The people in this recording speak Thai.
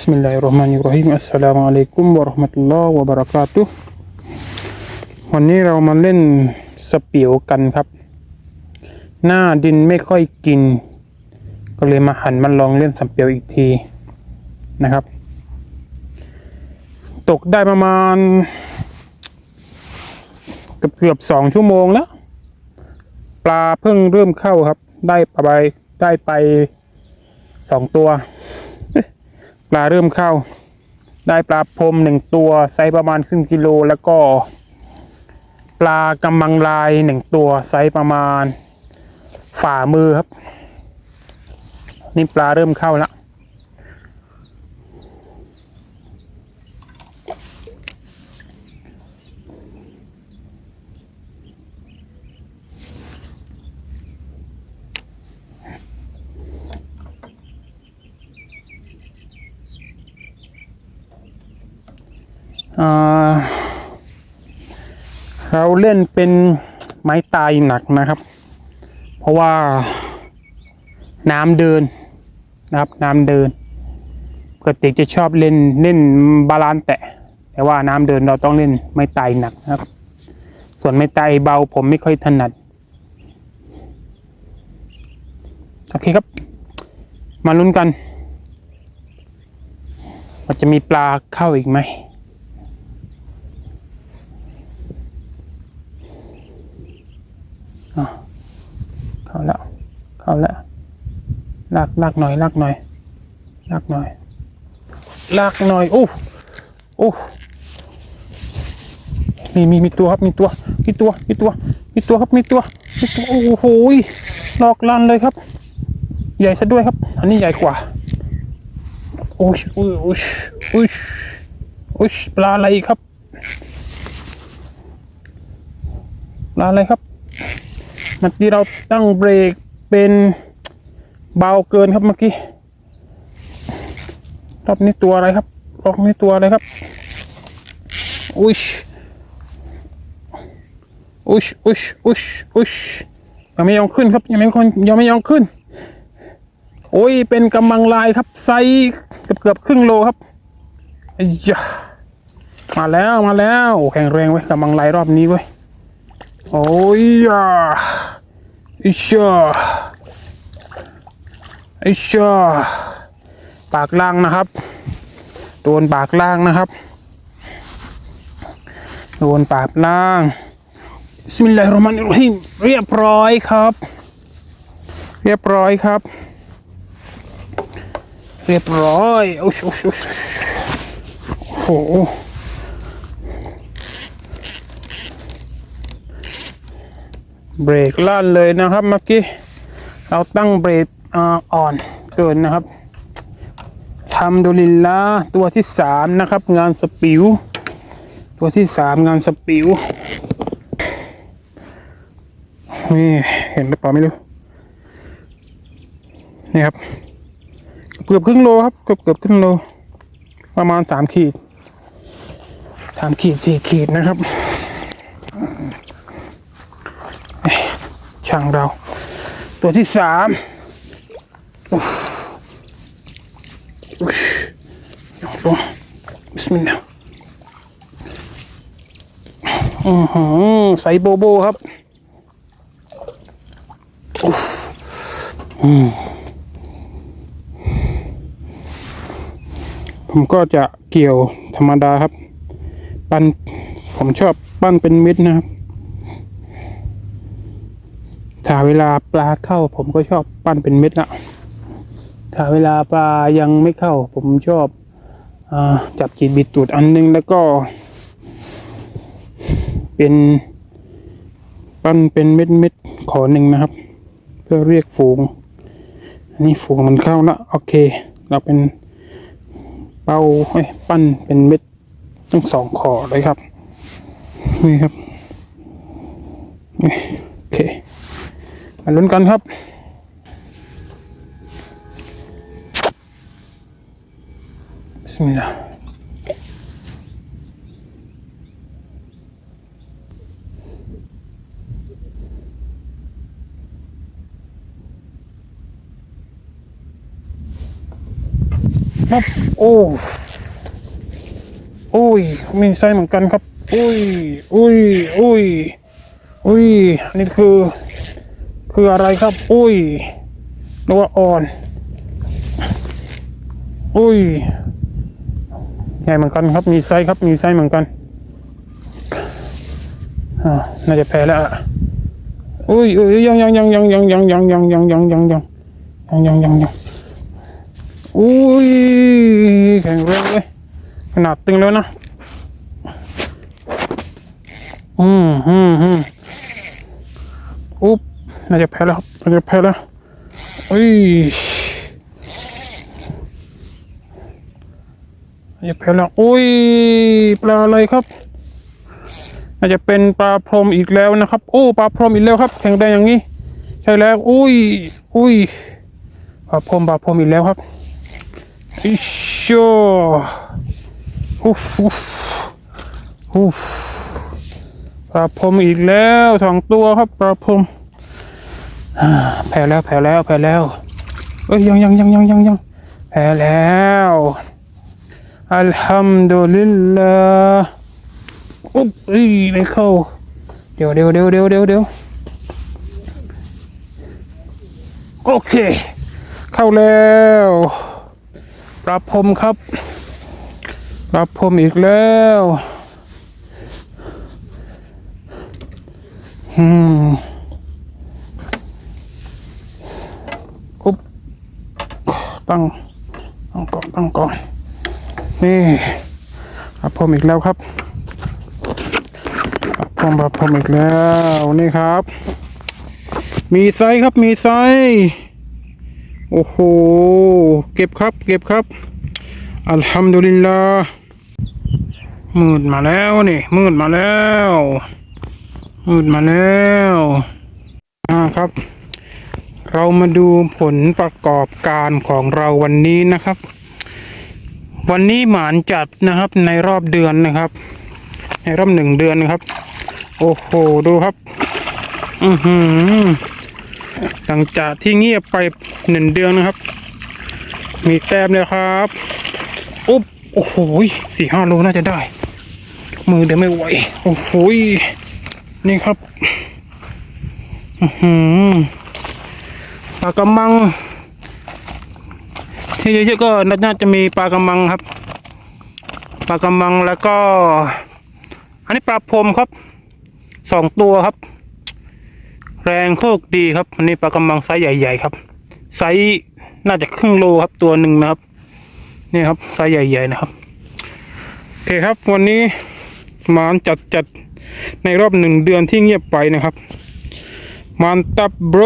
Bismillahirrahmanirrahim Assalamualaikum warahmatullahi wabarakatuh วันนี้เรามาเล่นสเปียวกันครับ หน้าดินไม่ค่อยกิน ก็เลยมาหันมาลองเล่นสเปียวอีกทีนะครับ ตกได้ประมาณเกือบเกือบสองชั่วโมงแล้ว ปลาเพิ่งเริ่มเข้าครับ ได้ไปได้ไปสองตัว ปลาเริ่มเข้า ได้ปลาพรมหนึ่งตัวไซส์ประมาณครึ่งกิโลแล้วก็ ปลากำมังลายหนึ่งตัวไซส์ประมาณฝ่ามือครับ นี่ปลาเริ่มเข้าแล้ว เราเล่นเป็นไม้ตายหนักนะครับ เพราะว่าน้ำเดินนะครับน้ำเดินปกติจะชอบเล่นเล่นบาลานแตะ แต่ว่าน้ำเดินเราต้องเล่นไม้ตายหนักนะครับ ส่วนไม้ตายเบาผมไม่ค่อยถนัดโอเคครับ มาลุ้นกันว่าจะมีปลาเข้าอีกไหมาแล้ว เข้าแล้วลากลากหน่อยลากหน่อยลากหน่อยลากหน่อยโอ้โอ้มีมีมีตัวครับมีตัว มีตัว มีตัว มีตัวครับมีตัวมีตัวโอ้โหลอกลันเลยครับ ใหญ่ซะด้วยครับ อันนี้ใหญ่กว่าโอ้ยโอ้ยโอ้ยโอ้ยโอ้ยปลาอะไรครับปลาอะไรครับ เมื่อกี้เราตั้งเบรกเป็นเบาเกินครับเมื่อกี้รอบนี้ตัวอะไรครับรอบนี้ตัวอะไรครับ อุ้ยอุ้ยอุ้ยอุ้ยอุ้ยยังไม่ยอมขึ้นครับยังไม่คนยังไม่ยอมขึ้น โอ้ยเป็นกำมังลายครับไซส์เกือบเกือบครึ่งโลครับอ้ยะมาแล้วมาแล้วโอ้แข็งแรงเว้ยกำมังลายรอบนี้เว้ยโอ้ย อิชาอิชาปากล่างนะครับ โดนปากล่างนะครับ โดนปากล่างบิสมิลลาฮิรเราะห์มานิรเราะฮีมเรียบร้อยครับ เรียบร้อยครับ เรียบร้อยโอ้โหโอ้โหโอ้โห เบรกลั่นเลยนะครับเมื่อกี้เราตั้งเบรกอ่อนเกินนะครับทำดุลิลละตัวที่สามนะครับ งานสปิว ตัวที่สามงานสปิวนี่เห็นหรือเปล่าไม่รู้นี่ครับ เกือบครึ่งโลครับเกือบเกือบครึ่งโล ประมาณสามขีดสามขีดสี่ขีดนะครับ ช่างเรา ตัวที่สามอุ๊ยอยยกลงบิสมิลลาห์อือหือใส่โบโบครับอืมผมก็จะเกี่ยวธรรมดาครับ ปั้นผมชอบปั้นเป็นเม็ดนะครับ ถ้าเวลาปลาเข้าผมก็ชอบปั้นเป็นเม็ดละถ้าเวลาปลายังไม่เข้า ผมชอบอจับจีบบิดตูดอันนึงแล้วก็ เป็นปั้นเป็นเม็ดเม็ดขอหนึ่งนะครับ เพื่อเรียกฝูง อันนี้ฝูงมันเข้าละโอเค เราเป็นเป้าปั้นเป็นเม็ดทั้งสองขอเลยครับนี่ครับนี่โอเค มาลุ้นกันครับบิสมิลลาห์ครับโอ้โอ้ยมีไส้เหมือนกันครับ อุ้ยอุ้ยอุ้ยอุ้ยนี่คือ คืออะไรครับ อุ้ยนึกว่าอ่อน อุ้ยใหญ่เหมือนกันครับ มีไซส้ครับ มีไซส้เหมือนกันน่าจะแพ้แล้วอุ้ยอุ้ยยังยังยังยังยังยังยังยังยังยังยังยังยังยังยังยังอุ้ยแข็งแรงเลยขนาดตึงแล้วนะอืมอืมอืมอุ๊บ น่าจะแพ้แล้วครับน่าจะแพ้แล้วอุ้ยน่าจะแพ้แล้วอุ้ยปลาอะไรครับน่าจะเป็นปลาพรมอีกแล้วนะครับ โอ้ปลาพรมอีกแล้วครับ แข็งแรงอย่างนี้ ใช่แล้ว อุ้ยอุ้ยปลาพรมปลาพรมอีกแล้วครับอิชโชอุฟอุฟอุฟปลาพรมอีกแล้วสองตัวครับปลาพรม แพ้แล้วแพ้แล้วแพ้แล้วเอ้ยยังยังยังยังยังยังแพ้แล้วอัลฮัมดุลิลลาห์อุ๊บเอ้ยไม่เข้า เดี๋ยวเดี๋ยวเดี๋ยวเดี๋ยวเดี๋ยวเดี๋ยวโอเค เข้าแล้วปรับพรมครับปรับพรมอีกแล้วอืมอุ๊บ ตั้งตั้งก่อนตั้งก่อนนี่ปรับพรมอีกแล้วครับพรมแบบพรมอีกแล้วนี่ครับ มีไซส์ครับมีไซส์โอ้โหเก็บครับ เก็บครับ อัลฮัมดุลิลลาห์มืดมาแล้วนี่มืดมาแล้วมืดมาแล้วอ่าครับ เรามาดูผลประกอบการของเราวันนี้นะครับ วันนี้หมานจัดนะครับในรอบเดือนนะครับ ในรอบหนึ่งเดือนนะครับ โอ้โหดูครับ อือหือหลังจากที่เงียบไปหนึ่งเดือนนะครับ มีแต้มเลยครับอุ๊บโอ้โหสี่ห้าโลน่าจะได้ มือเดี๋ยวไม่ไหวโอ้โหนี่ครับ อือหือ ปลากระมัง ที่เยอะๆก็น่าจะมีปลากระมังครับ ปลากระมังแล้วก็ อันนี้ปลาพรมครับสองตัวครับ แรงโคกดีครับ อันนี้ปลากระมังไซส์ใหญ่ๆครับไซส์น่าจะครึ่งโลครับตัวหนึ่งนะครับ นี่ครับไซส์ใหญ่ๆนะครับโอเคครับวันนี้มานจัดจัดในรอบหนึ่งเดือนที่เงียบไปนะครับ มันตับโบร